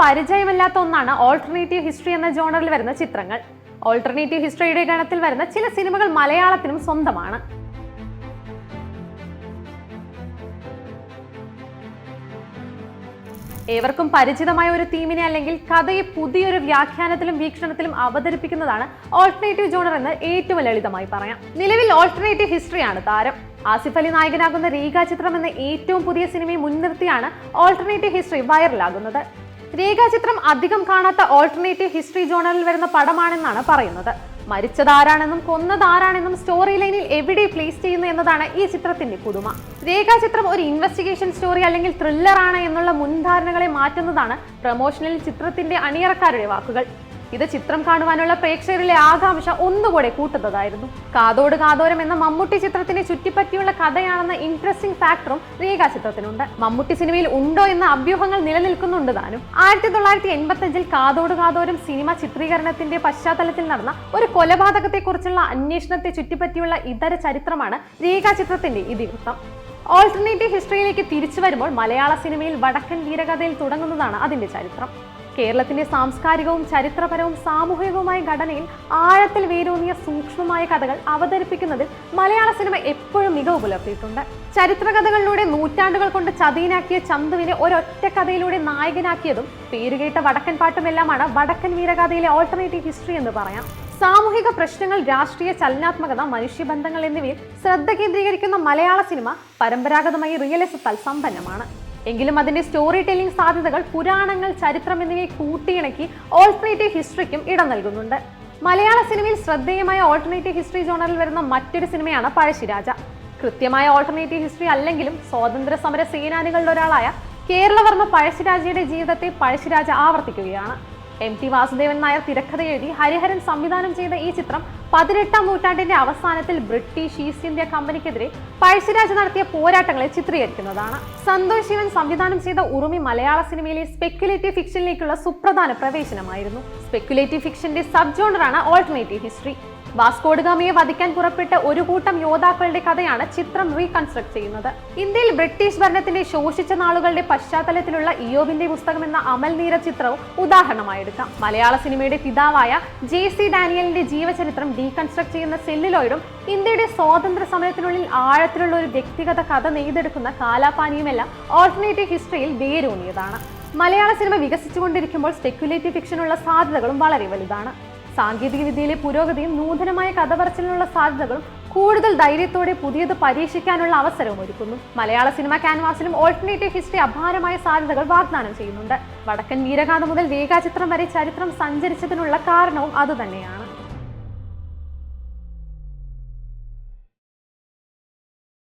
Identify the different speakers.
Speaker 1: പരിചയമില്ലാത്ത ഒന്നാണ് alternative history എന്ന ജോണറിൽ വരുന്ന ചിത്രങ്ങൾ. ഓൾട്ടർനേറ്റീവ് ഹിസ്റ്ററിയുടെ ഗണത്തിൽ വരുന്ന ചില സിനിമകൾ മലയാളത്തിനും സ്വന്തമാണ്. ഏവർക്കും പരിചിതമായ ഒരു തീമിനെ അല്ലെങ്കിൽ കഥയെ പുതിയൊരു വ്യാഖ്യാനത്തിലും വീക്ഷണത്തിലും അവതരിപ്പിക്കുന്നതാണ് ഓൾട്ടർനേറ്റീവ് ജോണർ എന്ന് ഏറ്റവും ലളിതമായി പറയാം. നിലവിൽ ഓൾട്ടർനേറ്റീവ് ഹിസ്റ്ററിയാണ് താരം. ആസിഫ് അലി നായകനാകുന്ന രേഖ ചിത്രം എന്ന ഏറ്റവും പുതിയ സിനിമയെ മുൻനിർത്തിയാണ് ഓൾട്ടർനേറ്റീവ് ഹിസ്റ്ററി വൈറലാകുന്നത്. രേഖാചിത്രം അധികം കാണാത്ത ഓൾട്ടർനേറ്റീവ് ഹിസ്റ്ററി ജോണറിൽ വരുന്ന പടമാണെന്നാണ് പറയുന്നത്. മരിച്ചത് ആരാണെന്നും കൊന്നത് ആരാണെന്നും സ്റ്റോറി ലൈനിൽ എവിടെ പ്ലേസ് ചെയ്യുന്നു എന്നതാണ് ഈ ചിത്രത്തിന്റെ പുതുമ. രേഖാചിത്രം ഒരു ഇൻവെസ്റ്റിഗേഷൻ സ്റ്റോറി അല്ലെങ്കിൽ ത്രില്ലർ ആണ് എന്നുള്ള മുൻധാരണകളെ മാറ്റുന്നതാണ് പ്രൊമോഷനിൽ ചിത്രത്തിന്റെ അണിയറക്കാരുടെ വാക്കുകൾ. ഇത് ചിത്രം കാണുവാനുള്ള പ്രേക്ഷകരിലെ ആകാംക്ഷ ഒന്നുകൂടെ കൂട്ടുന്നതായിരുന്നു. കാതോട് കാതോരം എന്ന മമ്മൂട്ടി ചിത്രത്തിനെ ചുറ്റിപ്പറ്റിയുള്ള കഥയാണെന്ന ഇൻട്രസ്റ്റിംഗ് ഫാക്ടറും രേഖാ ചിത്രത്തിനുണ്ട്. മമ്മൂട്ടി സിനിമയിൽ ഉണ്ടോ എന്ന അഭ്യൂഹങ്ങൾ നിലനിൽക്കുന്നുണ്ട് താനും. ആയിരത്തി തൊള്ളായിരത്തി എൺപത്തി അഞ്ചിൽ കാതോട് കാതോരം സിനിമ ചിത്രീകരണത്തിന്റെ പശ്ചാത്തലത്തിൽ നടന്ന ഒരു കൊലപാതകത്തെക്കുറിച്ചുള്ള അന്വേഷണത്തെ ചുറ്റിപ്പറ്റിയുള്ള ഇതര ചരിത്രമാണ് രേഖാ ചിത്രത്തിന്റെ ഇതിവൃത്തം. ഓൾട്ടർനേറ്റീവ് ഹിസ്റ്ററിയിലേക്ക് തിരിച്ചു വരുമ്പോൾ മലയാള സിനിമയിൽ വടക്കൻ വീരകഥയിൽ തുടങ്ങുന്നതാണ് അതിന്റെ ചരിത്രം. കേരളത്തിന്റെ സാംസ്കാരികവും ചരിത്രപരവും സാമൂഹികവുമായ ഘടനയിൽ ആഴത്തിൽ വേരൂന്നിയ സൂക്ഷ്മമായ കഥകൾ അവതരിപ്പിക്കുന്നതിൽ മലയാള സിനിമ എപ്പോഴും മികവ് പുലർത്തിയിട്ടുണ്ട്. ചരിത്രകഥകളിലൂടെ നൂറ്റാണ്ടുകൾ കൊണ്ട് ചതീനാക്കിയ ചന്തുവിനെ ഒരൊറ്റ കഥയിലൂടെ നായകനാക്കിയതും പേരുകേട്ട വടക്കൻ പാട്ടുമെല്ലാമാണ് വടക്കൻ വീരഗാഥയിലെ ഓൾട്ടർനേറ്റീവ് ഹിസ്റ്ററി എന്ന് പറയാം. സാമൂഹിക പ്രശ്നങ്ങൾ രാഷ്ട്രീയ ചലനാത്മകത മനുഷ്യബന്ധങ്ങൾ എന്നിവയിൽ ശ്രദ്ധ കേന്ദ്രീകരിക്കുന്ന മലയാള സിനിമ പരമ്പരാഗതമായി റിയലിസത്താൽ സമ്പന്നമാണ്. എങ്കിലും അതിന്റെ സ്റ്റോറി ടെല്ലിംഗ് സാധ്യതകൾ പുരാണങ്ങൾ ചരിത്രം എന്നിവയെ കൂട്ടിയിണക്കി ഓൾട്ടർനേറ്റീവ് ഹിസ്റ്ററിക്കും ഇടം നൽകുന്നുണ്ട്. മലയാള സിനിമയിൽ ശ്രദ്ധേയമായ ഓൾട്ടർനേറ്റീവ് ഹിസ്റ്ററി ജോണറിൽ വരുന്ന മറ്റൊരു സിനിമയാണ് പഴശ്ശിരാജ കൃത്യമായ ഓൾട്ടർനേറ്റീവ് ഹിസ്റ്ററി അല്ലെങ്കിലും സ്വാതന്ത്ര്യ സമര സേനാനികളിൽ ഒരാളായ കേരളവർമ്മ പഴശ്ശിരാജയുടെ ജീവിതത്തെ പഴശ്ശിരാജ ആവർത്തിക്കുകയാണ്. എം ടി വാസുദേവൻ നായർ തിരക്കഥ എഴുതി ഹരിഹരൻ സംവിധാനം ചെയ്ത ഈ ചിത്രം പതിനെട്ടാം നൂറ്റാണ്ടിന്റെ അവസാനത്തിൽ ബ്രിട്ടീഷ് ഈസ്റ്റ് ഇന്ത്യ കമ്പനിക്കെതിരെ പഴശ്ശിരാജ നടത്തിയ പോരാട്ടങ്ങളെ ചിത്രീകരിക്കുന്നതാണ്. സന്തോഷ് ശിവൻ സംവിധാനം ചെയ്ത ഉറുമി മലയാള സിനിമയിലെ സ്പെക്കുലേറ്റീവ് ഫിക്ഷനിലേക്കുള്ള സുപ്രധാന പ്രവേശനമായിരുന്നു. സ്പെക്കുലേറ്റീവ് ഫിക്ഷന്റെ സബ് ജോണറാണ് ഓൾട്ടർനേറ്റീവ് ഹിസ്റ്ററി വാസ്കോഡ്ഗാമിയെ വധിക്കാൻ പുറപ്പെട്ട ഒരു കൂട്ടം യോദ്ധാക്കളുടെ കഥയാണ് ചിത്രം റീകൺസ്ട്രക്ട് ചെയ്യുന്നത്. ഇന്ത്യയിൽ ബ്രിട്ടീഷ് ഭരണത്തിന്റെ ശോഷിച്ച നാളുകളുടെ പശ്ചാത്തലത്തിലുള്ള ഇയോബിന്റെ പുസ്തകം എന്ന അമൽ നീര ചിത്രവും ഉദാഹരണമായെടുക്കാം. മലയാള സിനിമയുടെ പിതാവായ ജെ സി ഡാനിയലിന്റെ ജീവചരിത്രം ഡീകൺസ്ട്രക്ട് ചെയ്യുന്ന സെല്ലിലോയിഡും ഇന്ത്യയുടെ സ്വാതന്ത്ര്യ സമരത്തിനുള്ളിൽ ആഴത്തിലുള്ള ഒരു വ്യക്തിഗത കഥ നെയ്തെടുക്കുന്ന കാലാപാനിയുമെല്ലാം ഓൾട്ടർനേറ്റീവ് ഹിസ്റ്ററിയിൽ വേരൂന്നിയതാണ്. മലയാള സിനിമ വികസിച്ചുകൊണ്ടിരിക്കുമ്പോൾ സ്പെക്കുലേറ്റീവ് ഫിക്ഷനുള്ള സാധ്യതകളും വളരെ വലുതാണ്. സാങ്കേതിക വിദ്യയിലെ പുരോഗതിയും നൂതനമായ കഥ പറച്ചിലിനുള്ള സാധ്യതകളും കൂടുതൽ ധൈര്യത്തോടെ പുതിയത് പരീക്ഷിക്കാനുള്ള അവസരവും ഒരുക്കുന്നു. മലയാള സിനിമ ക്യാൻവാസിലും ഓൾട്ടർനേറ്റീവ് ഹിസ്റ്ററി അപാരമായ സാധ്യതകൾ വാഗ്ദാനം ചെയ്യുന്നുണ്ട്. വടക്കൻ വീരഗാഥ മുതൽ രേഖാചിത്രം വരെ ചരിത്രം സഞ്ചരിച്ചതിനുള്ള കാരണവും അതുതന്നെയാണ്.